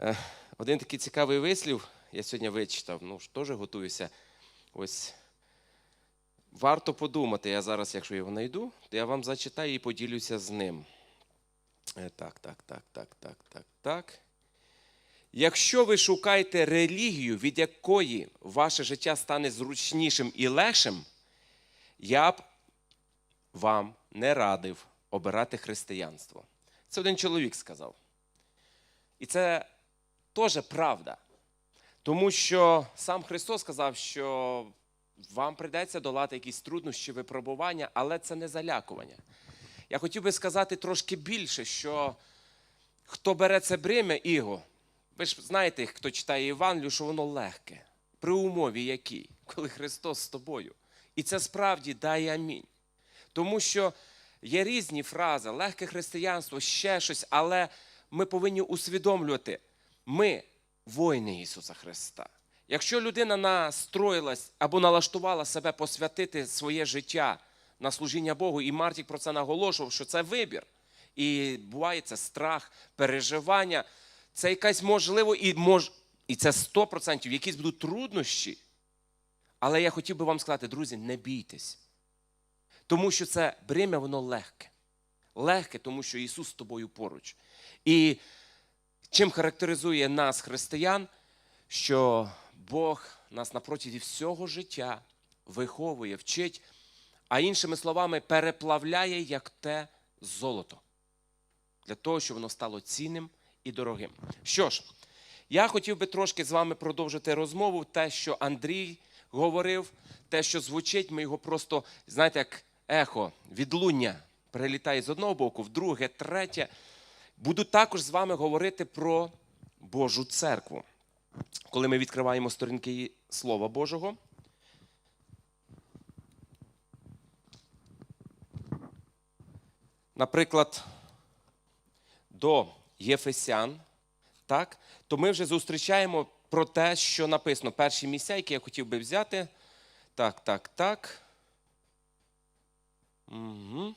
Е, Один такий цікавий вислів, я сьогодні вичитав, ну ж теж готуюся. Ось варто подумати, я зараз, якщо його знайду, то я вам зачитаю і поділюся з ним. Е, Так, так, так, так, так, так, так. Якщо ви шукаєте релігію, від якої ваше життя стане зручнішим і легшим, я б вам не радив обирати християнство. Це один чоловік сказав. І це теж правда. Тому що сам Христос сказав, що вам прийдеться долати якісь труднощі, випробування, але це не залякування. Я хотів би сказати трошки більше, що хто бере це бремя, іго, ви ж знаєте, хто читає Євангелію, що воно легке. При умові якій? Коли Христос з тобою. І це справді дай амінь. Тому що є різні фрази, легке християнство, ще щось, але ми повинні усвідомлювати, ми воїни Ісуса Христа. Якщо людина настроїлась або налаштувала себе посвятити своє життя на служіння Богу, і Мартік про це наголошував, що це вибір. І буває це страх, переживання, це якась можливо, і мож, і це 100%, якісь будуть труднощі. Але я хотів би вам сказати, друзі, не бійтесь. Тому що це бремя, воно легке. Легке, тому що Ісус з тобою поруч. І чим характеризує нас, християн, що Бог нас на протязі всього життя виховує, вчить, а іншими словами, переплавляє як те золото. Для того, щоб воно стало цінним і дорогим. Що ж, я хотів би трошки з вами продовжити розмову. Те, що Андрій говорив, те, що звучить, ми його просто, знаєте, як ехо, відлуння перелітає з одного боку, в друге, третє. Буду також з вами говорити про Божу церкву. Коли ми відкриваємо сторінки Слова Божого. Наприклад, до Єфесян, так, то ми вже зустрічаємо про те, що написано. Перші місця, які я хотів би взяти. Так, так, так. Угу.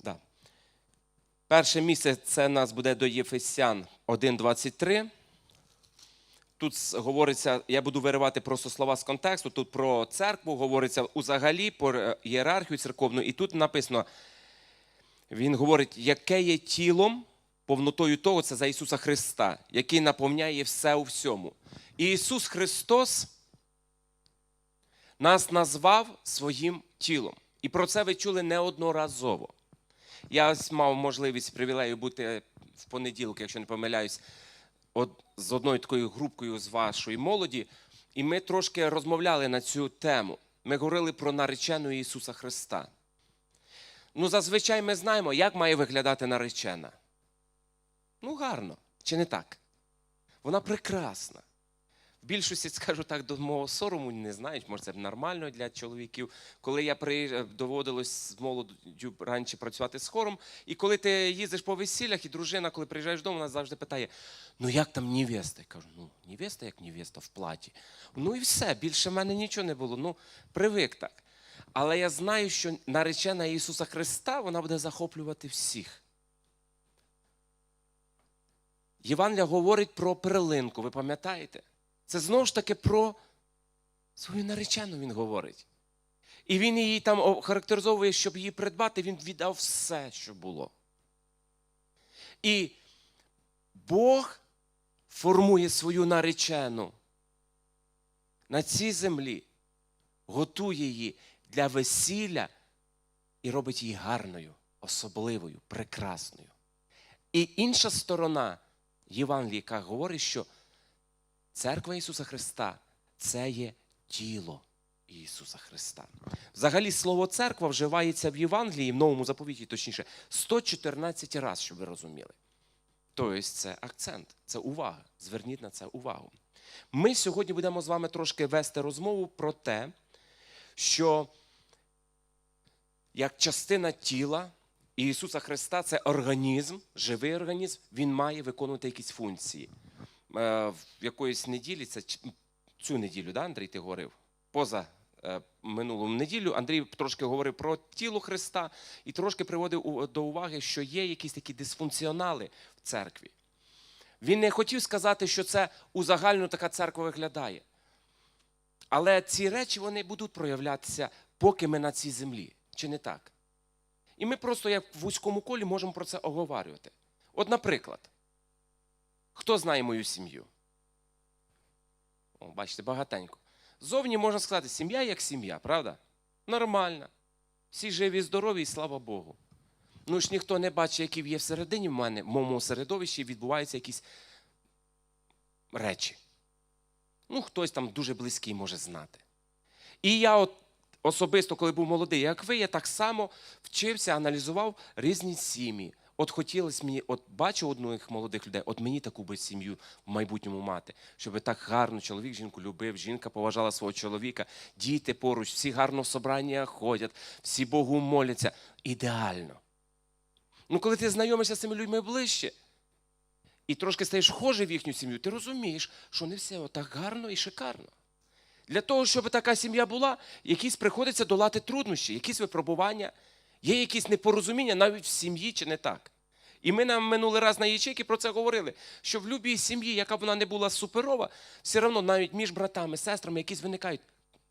Да. Перше місце це у нас буде до Єфесян 1.23. Тут говориться, я буду виривати просто слова з контексту. Тут про церкву говориться узагалі, про е, ієрархію церковну. І тут написано, він говорить, яке є тілом, повнотою того, це за Ісуса Христа, який наповняє все у всьому. І Ісус Христос нас назвав своїм тілом. І про це ви чули неодноразово. Я мав можливість привілею бути в понеділок, якщо не помиляюсь, з одною такою групкою з вашої молоді, і ми трошки розмовляли на цю тему. Ми говорили про наречену Ісуса Христа. Ну, зазвичай ми знаємо, як має виглядати наречена. Ну, гарно, чи не так? Вона прекрасна. Більшості, скажу так, до мого сорому не знають, може це нормально для чоловіків. Коли я приїжджав, доводилось з молоддю раніше працювати з хором, і коли ти їздиш по весіллях, і дружина, коли приїжджаєш додому, вона завжди питає: ну як там невеста? Я кажу, ну, невеста як невеста в платі. Ну і все, більше в мене нічого не було. Ну, привик так. Але я знаю, що наречена Ісуса Христа, вона буде захоплювати всіх. Євангелія говорить про перлинку, ви пам'ятаєте? Це знову ж таки про свою наречену він говорить. І він її там охарактеризовує, щоб її придбати, він віддав все, що було. І Бог формує свою наречену на цій землі, готує її для весілля і робить її гарною, особливою, прекрасною. І інша сторона Євангелія, яка говорить, що Церква Ісуса Христа це є тіло Ісуса Христа. Взагалі, слово церква вживається в Євангелії, в новому заповіті, точніше, 114 разів, щоб ви розуміли. Тобто це акцент, це увага. Зверніть на це увагу. Ми сьогодні будемо з вами трошки вести розмову про те, що як частина тіла Ісуса Христа це організм, живий організм, він має виконувати якісь функції. Е, В якоїсь неділі, це цю неділю, да, Андрій, ти говорив? Поза е, минулу неділю, Андрій трошки говорив про тіло Христа і трошки приводив до уваги, що є якісь такі дисфункціонали в церкві. Він не хотів сказати, що це узагальнено така церква виглядає. Але ці речі вони будуть проявлятися, поки ми на цій землі. Чи не так? І ми просто, як в вузькому колі, можемо про це оговарювати. От, наприклад, хто знає мою сім'ю? О, бачите, багатенько. Зовні можна сказати, сім'я як сім'я, правда? Нормальна. Всі живі, здорові, і слава Богу. Ну ж ніхто не бачить, які є всередині в мене, в моєму середовищі відбуваються якісь речі. Ну, хтось там дуже близький може знати. І я от особисто, коли був молодий, як ви, я так само вчився, аналізував різні сім'ї. От хотілося мені, от бачу одних молодих людей, от мені таку би сім'ю в майбутньому мати, щоб так гарно чоловік жінку любив, жінка поважала свого чоловіка, діти поруч, всі гарно в собрання ходять, всі Богу моляться. Ідеально. Ну, коли ти знайомишся з цими людьми ближче і трошки стаєш схожий в їхню сім'ю, ти розумієш, що не все отак гарно і шикарно. Для того, щоб така сім'я була, якісь приходиться долати труднощі, якісь випробування, є якісь непорозуміння навіть в сім'ї чи не так. І ми нам минулий раз на ячейки про це говорили, що в будь-якій сім'ї, яка б вона не була суперова, все одно навіть між братами, сестрами якісь виникають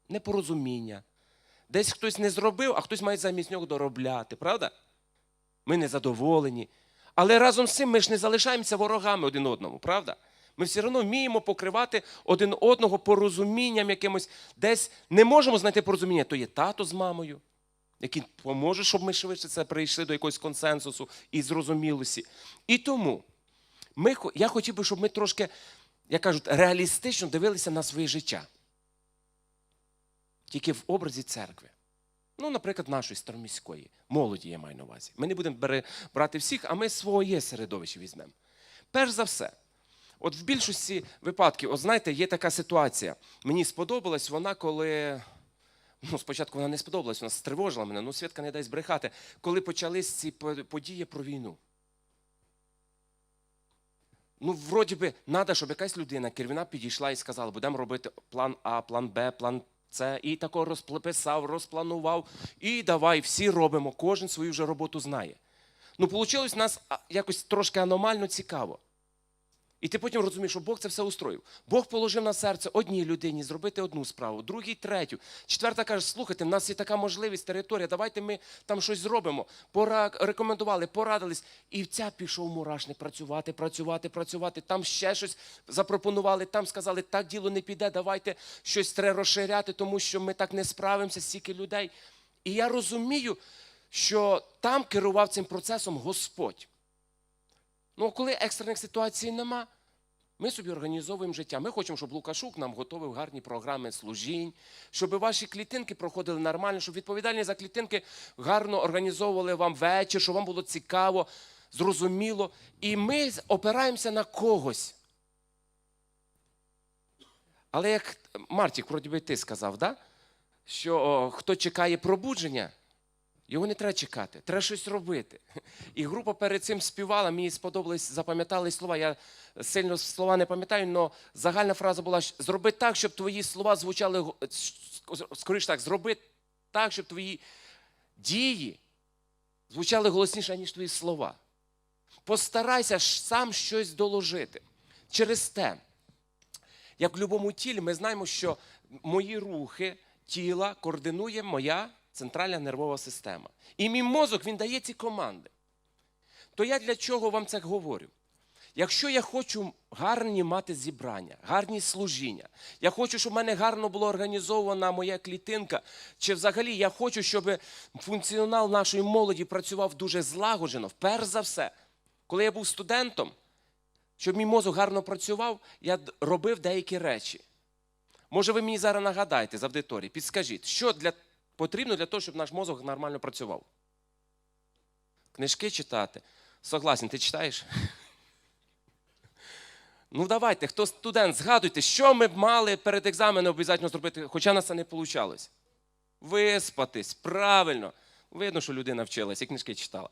непорозуміння. Десь хтось не зробив, а хтось має замість нього доробляти, правда? Ми не задоволені. Але разом з цим ми ж не залишаємося ворогами один одному, правда? Ми все одно вміємо покривати один одного порозумінням якимось. Десь не можемо знайти порозуміння, то є тато з мамою, який поможе, щоб ми швидше це прийшли до якогось консенсусу і зрозумілості. І тому ми, я хотів би, щоб ми трошки, як кажуть, реалістично дивилися на своє життя. Тільки в образі церкви. Ну, наприклад, нашої староміської, молоді я маю на увазі. Ми не будемо брати всіх, а ми своє середовище візьмемо. Перш за все, от в більшості випадків, от знаєте, є така ситуація. Мені сподобалась вона, коли. Ну, спочатку вона не сподобалась, вона стривожила мене, ну Святка не дасть брехати, коли почались ці події про війну. Ну, вроді би, треба, щоб якась людина, керівна підійшла і сказала, будемо робити план А, план Б, план С, і тако розписав, розпланував. І давай, всі робимо, кожен свою вже роботу знає. Ну, вийшло в нас якось трошки аномально цікаво. І ти потім розумієш, що Бог це все устроїв. Бог положив на серце одній людині зробити одну справу, другій третю. Четверта каже: слухайте, в нас є така можливість, територія, давайте ми там щось зробимо. Пора рекомендували, порадились. І ця пішов мурашник працювати, працювати, працювати. Там ще щось запропонували, там сказали, так діло не піде, давайте щось треба розширяти, тому що ми так не справимося, стільки людей. І я розумію, що там керував цим процесом Господь. Ну, коли екстрених ситуацій нема, ми собі організовуємо життя. Ми хочемо, щоб Лукашук нам готовив гарні програми служінь, щоб ваші клітинки проходили нормально, щоб відповідальні за клітинки гарно організовували вам вечір, щоб вам було цікаво, зрозуміло. І ми опираємося на когось. Але як Мартік, вроді би, ти сказав, да? що о, хто чекає пробудження, його не треба чекати, треба щось робити. І група перед цим співала, мені сподобались, запам'ятались слова. Я сильно слова не пам'ятаю, але загальна фраза була: зроби так, щоб твої слова звучали го- скоріш так, зроби так, щоб твої дії звучали голосніше, ніж твої слова. Постарайся сам щось доложити. Через те, як в будь-якому тілі, ми знаємо, що мої рухи тіла координує моя центральна нервова система. І мій мозок він дає ці команди. То я для чого вам це говорю? Якщо я хочу гарні мати зібрання, гарні служіння, я хочу, щоб в мене гарно була організована моя клітинка, чи взагалі я хочу, щоб функціонал нашої молоді працював дуже злагоджено, перш за все, коли я був студентом, щоб мій мозок гарно працював, я робив деякі речі. Може, ви мені зараз нагадаєте з аудиторії, підскажіть, що для, потрібно для того, щоб наш мозок нормально працював? Книжки читати. Согласен, ти читаєш? Ну, давайте, хто студент, згадуйте, що ми б мали перед екзаменом обов'язково зробити, хоча нас це не вийшло. Виспатись, правильно. Видно, що людина вчилась і книжки читала.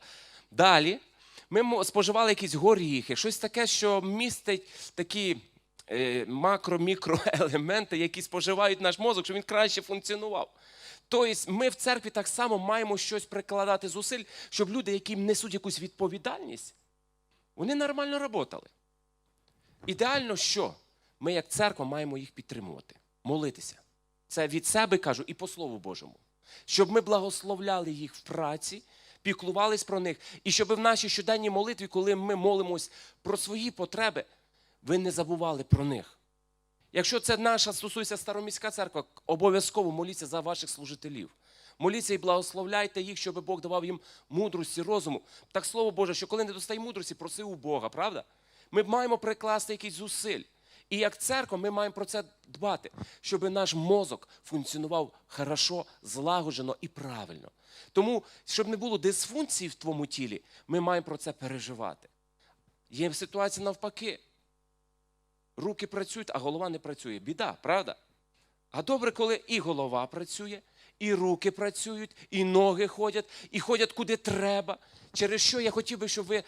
Далі ми споживали якісь горіхи, щось таке, що містить такі е, макро-мікроелементи, які споживають наш мозок, щоб він краще функціонував. Тобто ми в церкві так само маємо щось прикладати зусиль, щоб люди, які несуть якусь відповідальність, вони нормально працювали. Ідеально, що ми, як церква, маємо їх підтримувати, молитися. Це від себе кажу і по Слову Божому. Щоб ми благословляли їх в праці, піклувались про них, і щоб в нашій щоденній молитві, коли ми молимось про свої потреби, ви не забували про них. Якщо це наша стосується староміська церква, обов'язково моліться за ваших служителів. Моліться і благословляйте їх, щоб Бог давав їм мудрості, розуму. Так слово Боже, що коли не достає мудрості, проси у Бога, правда? Ми маємо прикласти якийсь зусиль. І як церква ми маємо про це дбати, щоб наш мозок функціонував хорошо, злагоджено і правильно. Тому, щоб не було дисфункції в твоєму тілі, ми маємо про це переживати. Є ситуація навпаки. Руки працюють, а голова не працює. Біда, правда? А добре, коли і голова працює, і руки працюють, і ноги ходять, і ходять куди треба. Через що я хотів би, щоб ви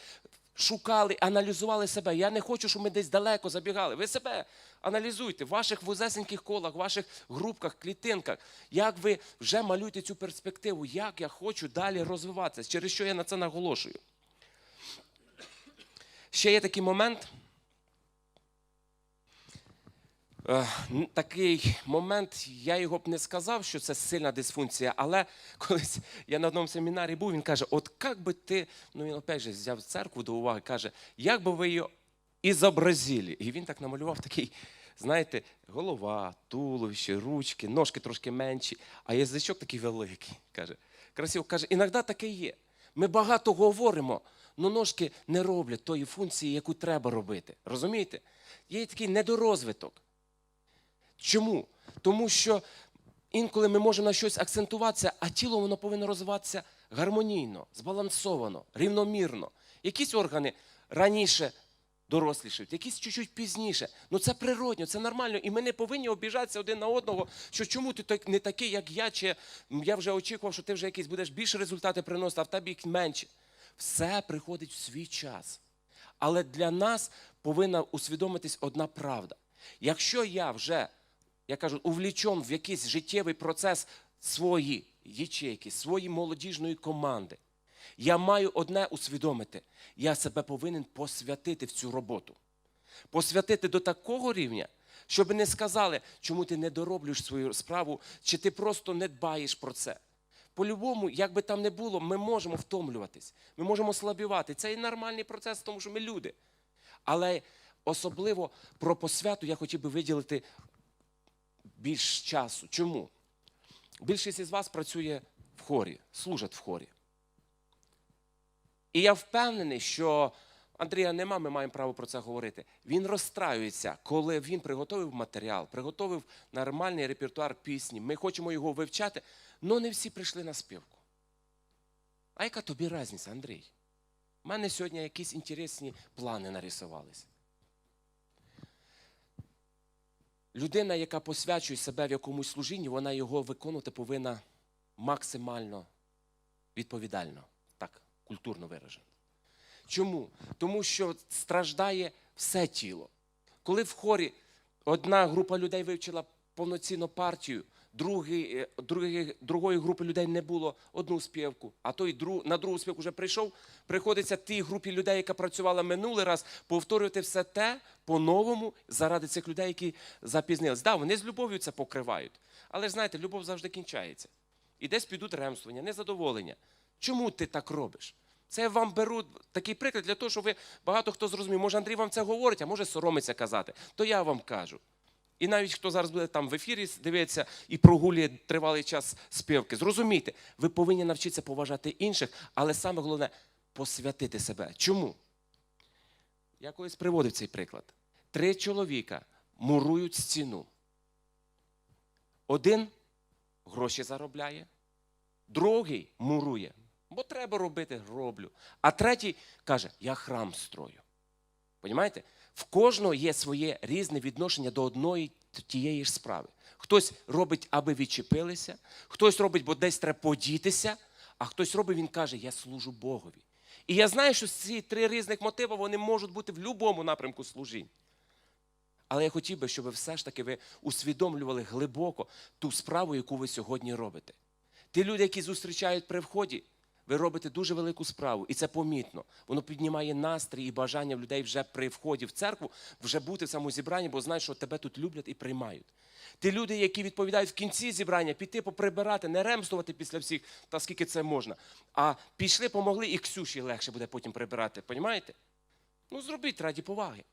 шукали, аналізували себе. Я не хочу, щоб ми десь далеко забігали. Ви себе аналізуйте в ваших вузесеньких колах, в ваших групках, клітинках. Як ви вже малюєте цю перспективу, як я хочу далі розвиватися, через що я на це наголошую. Ще є такий момент. Такий момент, я його б не сказав, що це сильна дисфункція, але колись я на одному семінарі був, він каже: от як би ти, ну він опять же взяв церкву до уваги, каже, як би ви її ізобразили. І він так намалював такий, знаєте, голова, туловище, ручки, ножки трошки менші, а язичок такий великий. Каже, красиво каже, іноді таке є. Ми багато говоримо, але ножки не роблять тої функції, яку треба робити. Розумієте? Є такий недорозвиток. Чому? Тому що інколи ми можемо на щось акцентуватися, а тіло воно повинно розвиватися гармонійно, збалансовано, рівномірно. Якісь органи раніше дорослішають, якісь чуть-чуть пізніше. Ну це природньо, це нормально. І ми не повинні обіжатися один на одного, що чому ти не такий, як я, чи я вже очікував, що ти вже якісь будеш більше результати приносити, а в тебе їх менше. Все приходить в свій час. Але для нас повинна усвідомитись одна правда. Якщо я вже, я кажу, увлічен в якийсь життєвий процес свої ячейки, свої молодіжної команди, я маю одне усвідомити: я себе повинен посвятити в цю роботу. Посвятити до такого рівня, щоб не сказали, чому ти не дороблюєш свою справу, чи ти просто не дбаєш про це. По-любому, як би там не було, ми можемо втомлюватись, ми можемо слабівати. Це і нормальний процес, тому що ми люди. Але особливо про посвяту я хотів би виділити більш часу. Чому? Більшість із вас працює в хорі, служать в хорі. І я впевнений, що Андрія нема, ми маємо право про це говорити. Він розстраюється, коли він приготовив матеріал, приготовив нормальний репертуар пісні. Ми хочемо його вивчати, але не всі прийшли на співку. А яка тобі різниця, Андрій? У мене сьогодні якісь інтересні плани нарисувалися. Людина, яка посвячує себе в якомусь служінні, вона його виконувати повинна максимально відповідально, так, культурно виражено. Чому? Тому що страждає все тіло. Коли в хорі одна група людей вивчила повноцінну партію, другий, е, другий, другої групи людей не було одну співку, а той друг, на другу співку вже прийшов, приходиться тій групі людей, яка працювала минулий раз, повторювати все те по-новому заради цих людей, які запізнились. Да, вони з любов'ю це покривають. Але ж знаєте, любов завжди кінчається. І десь підуть ремствування, незадоволення. Чому ти так робиш? Це я вам беру такий приклад для того, щоб ви багато хто зрозумів. Може, Андрій вам це говорить, а може соромиться казати. То я вам кажу. І навіть хто зараз буде там в ефірі дивитися і прогулює тривалий час співки. Зрозумійте, ви повинні навчитися поважати інших, але саме головне посвятити себе. Чому? Я колись приводив цей приклад. Три чоловіка мурують стіну. Один гроші заробляє, другий мурує, бо треба робити, роблю. А третій каже: я храм строю. Понімаєте? В кожного є своє різне відношення до одної тієї ж справи. Хтось робить, аби відчепилися, хтось робить, бо десь треба подітися, а хтось робить, він каже, я служу Богові. І я знаю, що ці три різних мотиви вони можуть бути в будь-якому напрямку служінь. Але я хотів би, щоб все ж таки ви усвідомлювали глибоко ту справу, яку ви сьогодні робите. Ті люди, які зустрічають при вході, ви робите дуже велику справу, і це помітно. Воно піднімає настрій і бажання в людей вже при вході в церкву вже бути в цьому зібранні, бо знають, що тебе тут люблять і приймають. Ті люди, які відповідають в кінці зібрання, піти поприбирати, не ремствувати після всіх, та скільки це можна. А пішли, помогли, і Ксюші легше буде потім прибирати. Понімаєте? Ну, зробіть раді поваги.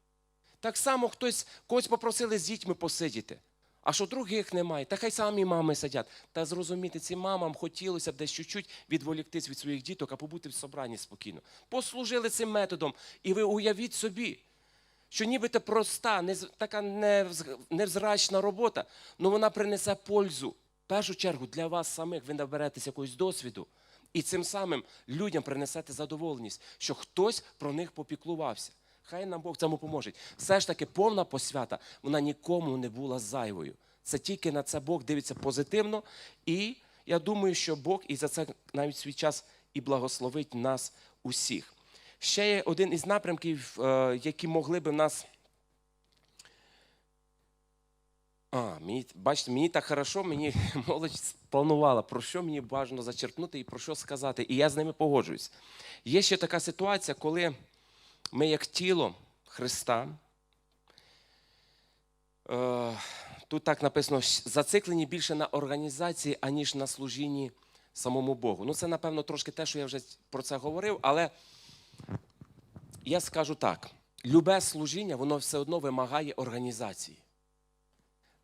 Так само хтось когось попросили з дітьми посидіти. А що других немає, та хай самі мами сидять. Та зрозуміти, цим мамам хотілося б десь чуть-чуть відволіктись від своїх діток, а побути в собранні спокійно. Послужили цим методом, і ви уявіть собі, що нібито проста, нез- така невзрачна робота, але вона принесе пользу. В першу чергу для вас самих ви наберетесь якогось досвіду. І цим самим людям принесете задоволеність, що хтось про них попіклувався. Хай нам Бог цьому поможе. Все ж таки, повна посвята, вона нікому не була зайвою. Це тільки на це Бог дивиться позитивно. І я думаю, що Бог і за це навіть свій час і благословить нас усіх. Ще є один із напрямків, е, які могли би нас. А, мені, бачите, мені так хорошо, мені молодь спланувала, про що мені бажано зачерпнути і про що сказати. І я з ними погоджуюсь. Є ще така ситуація, коли ми, як тіло Христа, е, тут так написано, зациклені більше на організації, аніж на служінні самому Богу. Ну, це, напевно, трошки те, що я вже про це говорив, але я скажу так: любе служіння, воно все одно вимагає організації.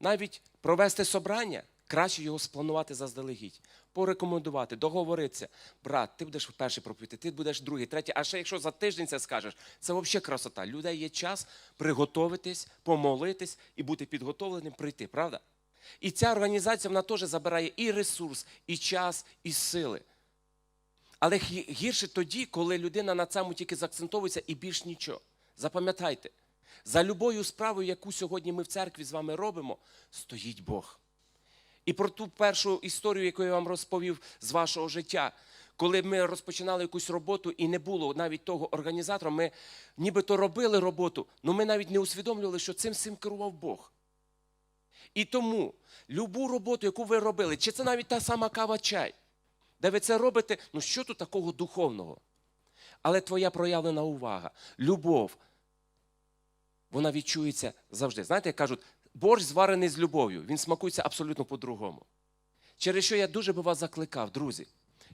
Навіть провести собрання, краще його спланувати заздалегідь, порекомендувати, договоритися. Брат, ти будеш перший проповідати, ти будеш другий, третій. А ще якщо за тиждень це скажеш, це взагалі красота. Людей є час приготуватись, помолитись і бути підготовленим прийти, правда? І ця організація вона теж забирає і ресурс, і час, і сили. Але гірше тоді, коли людина на цьому тільки заакцентовується і більш нічого. Запам'ятайте, за любою справою, яку сьогодні ми в церкві з вами робимо, стоїть Бог. І про ту першу історію, яку я вам розповів з вашого життя, коли ми розпочинали якусь роботу і не було навіть того організатора, ми нібито робили роботу, але ми навіть не усвідомлювали, що цим всім керував Бог. І тому любу роботу, яку ви робили, чи це навіть та сама кава чай, де ви це робите, ну що тут такого духовного? Але твоя проявлена увага, любов, вона відчується завжди. Знаєте, як кажуть, борщ зварений з любов'ю, він смакується абсолютно по-другому. Через що я дуже би вас закликав, друзі.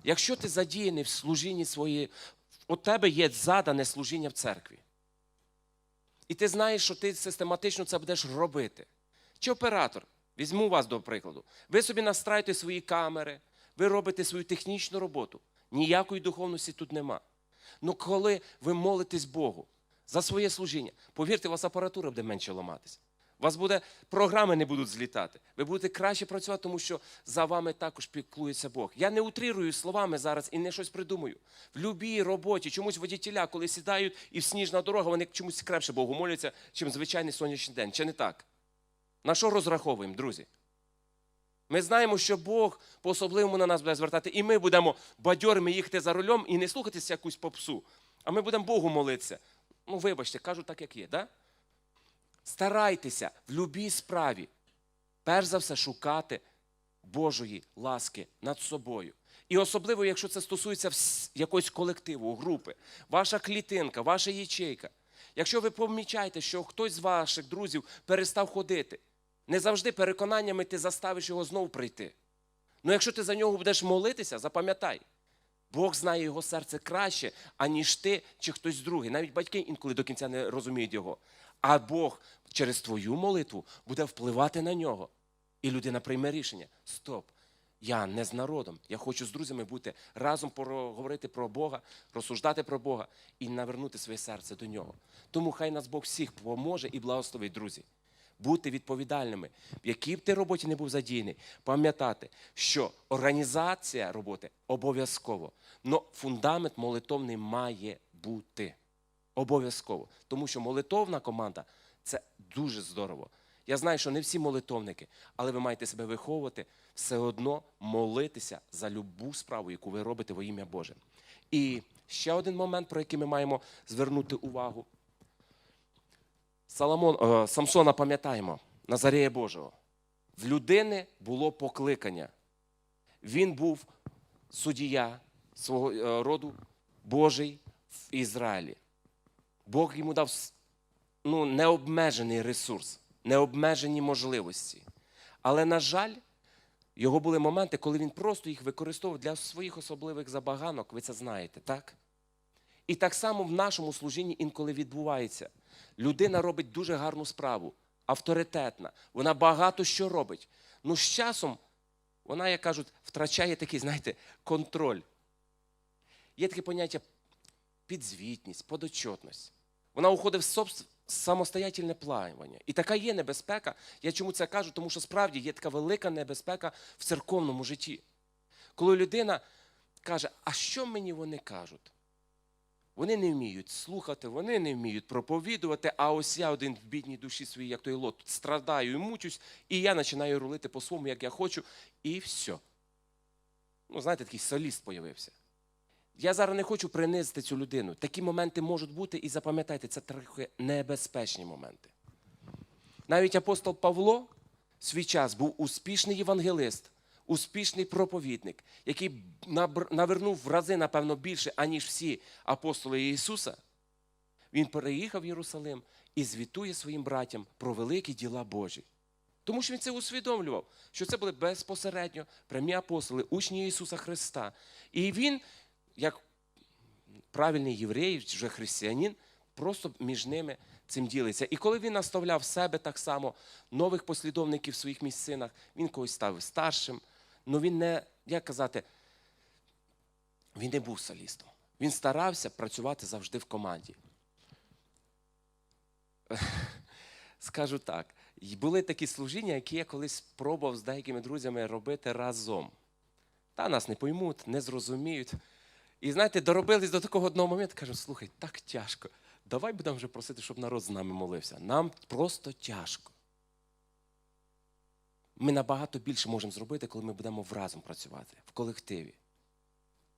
Якщо ти задіяний в служінні своєї, у тебе є задане служіння в церкві. І ти знаєш, що ти систематично це будеш робити. Чи оператор, візьму вас до прикладу. Ви собі настраюєте свої камери, ви робите свою технічну роботу. Ніякої духовності тут нема. Ну коли ви молитесь Богу за своє служіння, повірте, у вас апаратура буде менше ламатись. Вас буде програми не будуть злітати. Ви будете краще працювати, тому що за вами також піклується Бог. Я не утрирую словами зараз і не щось придумую. В любій роботі чомусь водітеля, коли сідають і в сніжна дорога, вони чомусь крепше Богу моляться, чим звичайний сонячний день. Чи не так? На що розраховуємо, друзі? Ми знаємо, що Бог по-особливому на нас буде звертати, і ми будемо бадьорими їхати за рулем і не слухатися якусь попсу, а ми будемо Богу молитися. Ну, вибачте, кажу так, як є, да? Старайтеся в любій справі, перш за все, шукати Божої ласки над собою. І особливо, якщо це стосується якогось колективу, групи, ваша клітинка, ваша ячейка. Якщо ви помічаєте, що хтось з ваших друзів перестав ходити, не завжди переконаннями ти заставиш його знову прийти. Ну якщо ти за нього будеш молитися, запам'ятай, Бог знає його серце краще, аніж ти чи хтось другий. Навіть батьки інколи до кінця не розуміють його. А Бог через твою молитву буде впливати на нього. І людина прийме рішення: стоп, я не з народом. Я хочу з друзями бути разом говорити про Бога, розсуждати про Бога і навернути своє серце до нього. Тому хай нас Бог всіх поможе і благословить, друзі. Бути відповідальними, в якій б ти роботі не був задіяний, пам'ятати, що організація роботи обов'язково, але фундамент молитовний має бути. Обов'язково. Тому що молитовна команда це дуже здорово. Я знаю, що не всі молитовники, але ви маєте себе виховувати, все одно молитися за любу справу, яку ви робите во ім'я Боже. І ще один момент, про який ми маємо звернути увагу. Соломон, е, Самсона пам'ятаємо, Назарія Божого. В людини було покликання. Він був суддя свого е, роду Божий в Ізраїлі. Бог йому дав ну, необмежений ресурс, необмежені можливості. Але, на жаль, його були моменти, коли він просто їх використовував для своїх особливих забаганок, ви це знаєте, так? І так само в нашому служінні інколи відбувається. Людина робить дуже гарну справу, авторитетна, вона багато що робить. Ну, з часом вона, як кажуть, втрачає такий, знаєте, контроль. Є таке поняття підзвітність, подотчетність. Вона уходить в собс- самостоятельне плавання. І така є небезпека. Я чому це кажу? Тому що справді є така велика небезпека в церковному житті. Коли людина каже, а що мені вони кажуть? Вони не вміють слухати, вони не вміють проповідувати, а ось я один в бідній душі своїй, як той лот, страдаю і мучусь, і я починаю рулити по-своєму, як я хочу, і все. Ну, знаєте, такий соліст появився. Я зараз не хочу принизити цю людину. Такі моменти можуть бути, і запам'ятайте, це трохи небезпечні моменти. Навіть апостол Павло в свій час був успішний євангелист, успішний проповідник, який навернув в рази, напевно, більше, аніж всі апостоли Ісуса. Він переїхав в Єрусалим і звітує своїм братям про великі діла Божі. Тому що він це усвідомлював, що це були безпосередньо прямі апостоли, учні Ісуса Христа. І він, як правильний єврей, вже християнин, просто між ними цим ділиться. І коли він наставляв себе так само, нових послідовників в своїх місцинах, він когось ставив старшим, але він не, як казати, він не був солістом. Він старався працювати завжди в команді. Скажу так, були такі служіння, які я колись пробував з деякими друзями робити разом. Та нас не поймуть, не зрозуміють. І знаєте, доробились до такого одного моменту, кажу, слухай, так тяжко. Давай будемо вже просити, щоб народ з нами молився. Нам просто тяжко. Ми набагато більше можемо зробити, коли ми будемо вразом працювати в колективі.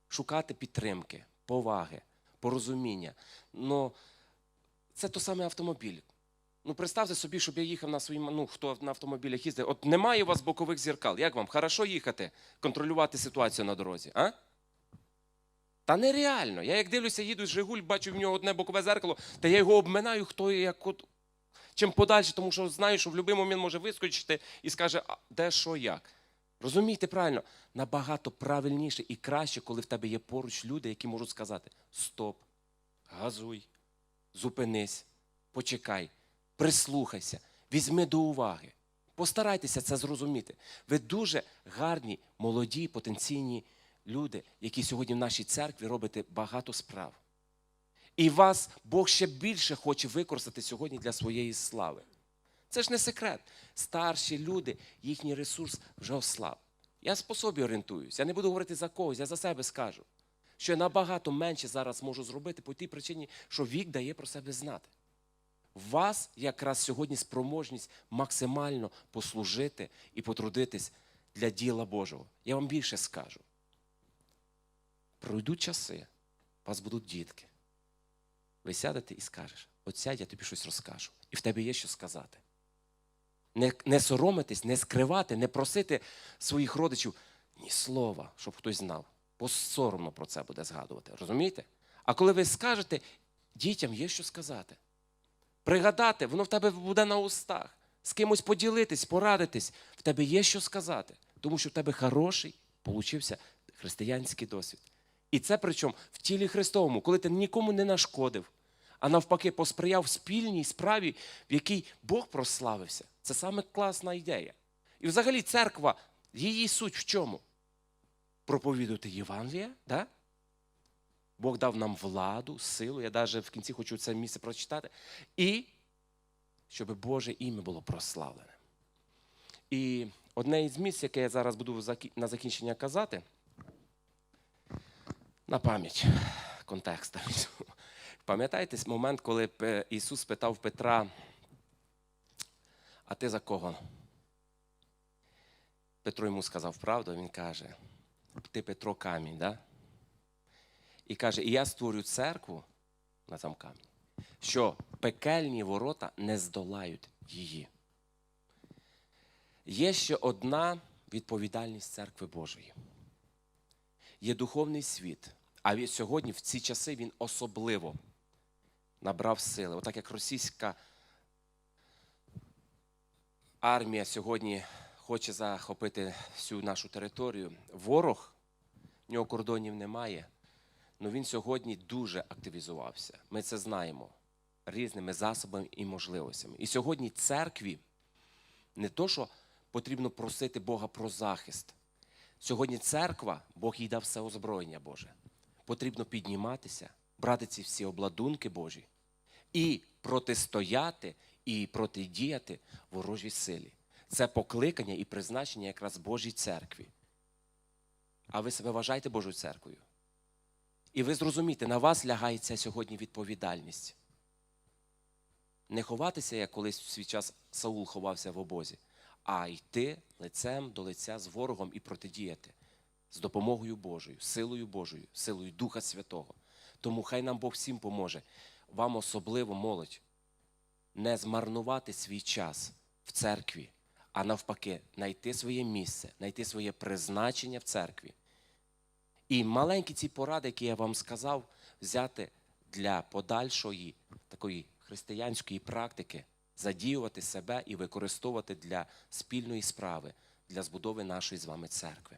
Шукати підтримки, поваги, порозуміння. Ну, це то саме автомобіль. Ну, представте собі, щоб я їхав на своїм, ну, хто на автомобілях їздить. От немає у вас бокових зеркал. Як вам? Хорошо їхати, контролювати ситуацію на дорозі, а? Та нереально. Я як дивлюся, їду з Жигуль, бачу в нього одне бокове зеркало, та я його обминаю, хто як от. Чим подальше, тому що знаю, що в будь-який момент може вискочити і скаже, а де що як. Розумієте правильно? Набагато правильніше і краще, коли в тебе є поруч люди, які можуть сказати: стоп, газуй, зупинись, почекай, прислухайся, візьми до уваги. Постарайтеся це зрозуміти. Ви дуже гарні, молоді, потенційні люди, які сьогодні в нашій церкві робите багато справ. І вас Бог ще більше хоче використати сьогодні для своєї слави. Це ж не секрет. Старші люди, їхній ресурс вже ослаб. Я по собі орієнтуюсь. Я не буду говорити за когось, я за себе скажу. Що я набагато менше зараз можу зробити по тій причині, що вік дає про себе знати. У вас якраз сьогодні спроможність максимально послужити і потрудитись для діла Божого. Я вам більше скажу. Пройдуть часи, у вас будуть дітки. Ви сядете і скажеш: от сядь, я тобі щось розкажу. І в тебе є що сказати. Не, не соромитись, не скривати, не просити своїх родичів ні слова, щоб хтось знав. Бо соромно про це буде згадувати. Розумієте? А коли ви скажете, дітям є що сказати. Пригадати, воно в тебе буде на устах. З кимось поділитись, порадитись. В тебе є що сказати. Тому що в тебе хороший получився християнський досвід. І це причому в тілі Христовому, коли ти нікому не нашкодив, а навпаки посприяв спільній справі, в якій Бог прославився. Це саме класна ідея. І взагалі церква, її суть в чому? Проповідувати Євангелія, да? Бог дав нам владу, силу. Я навіть в кінці хочу це місце прочитати. І щоб Боже ім'я було прославлене. І одне із місць, яке я зараз буду на закінчення казати, на пам'ять контекста. Пам'ятаєте момент, коли Ісус питав Петра, а ти за кого? Петро йому сказав правду, він каже, ти Петро камінь, да? І каже, і я створю церкву на цьому камінь. що пекельні ворота не здолають її. Є ще одна відповідальність церкви Божої. Є духовний світ. А сьогодні, в ці часи, він особливо набрав сили. Отак як російська армія сьогодні хоче захопити всю нашу територію. Ворог, в нього кордонів немає, але він сьогодні дуже активізувався. Ми це знаємо різними засобами і можливостями. І сьогодні церкві не то, що потрібно просити Бога про захист. Сьогодні церква, Бог їй дав все озброєння Боже. Потрібно підніматися, брати ці всі обладунки Божі і протистояти і протидіяти ворожій силі. Це покликання і призначення якраз Божій церкві. А ви себе вважаєте Божою церквою? І ви зрозумієте, на вас лягається сьогодні відповідальність. Не ховатися, як колись в свій час Саул ховався в обозі, а йти лицем до лиця з ворогом і протидіяти з допомогою Божою, силою Божою, силою Духа Святого. Тому хай нам Бог всім поможе, вам особливо молодь, не змарнувати свій час в церкві, а навпаки, знайти своє місце, знайти своє призначення в церкві. І маленькі ці поради, які я вам сказав, взяти для подальшої такої християнської практики, задіювати себе і використовувати для спільної справи, для збудови нашої з вами церкви.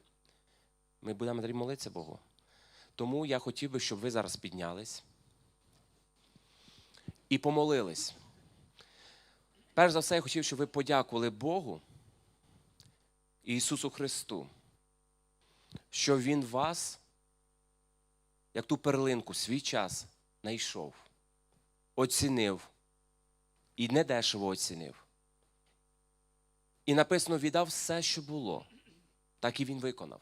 Ми будемо далі молитися Богу. Тому я хотів би, щоб ви зараз піднялись і помолились. Перш за все, я хотів, щоб ви подякували Богу і Ісусу Христу, що Він вас, як ту перлинку, свій час знайшов, оцінив і недешево оцінив. І написано, віддав все, що було, так і він виконав.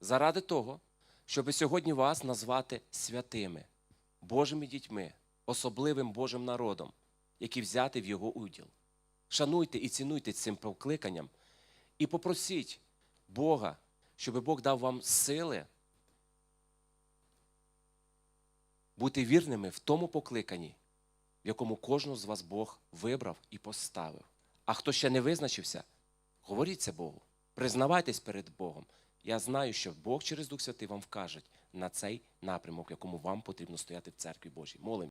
Заради того, щоб сьогодні вас назвати святими, Божими дітьми, особливим Божим народом, які взяти в його уділ. Шануйте і цінуйте цим покликанням і попросіть Бога, щоб Бог дав вам сили бути вірними в тому покликанні, в якому кожного з вас Бог вибрав і поставив. А хто ще не визначився, говоріть це Богу, признавайтесь перед Богом. Я знаю, що Бог через Дух Святий вам вкаже на цей напрямок, в якому вам потрібно стояти в церкві Божій. Молимо.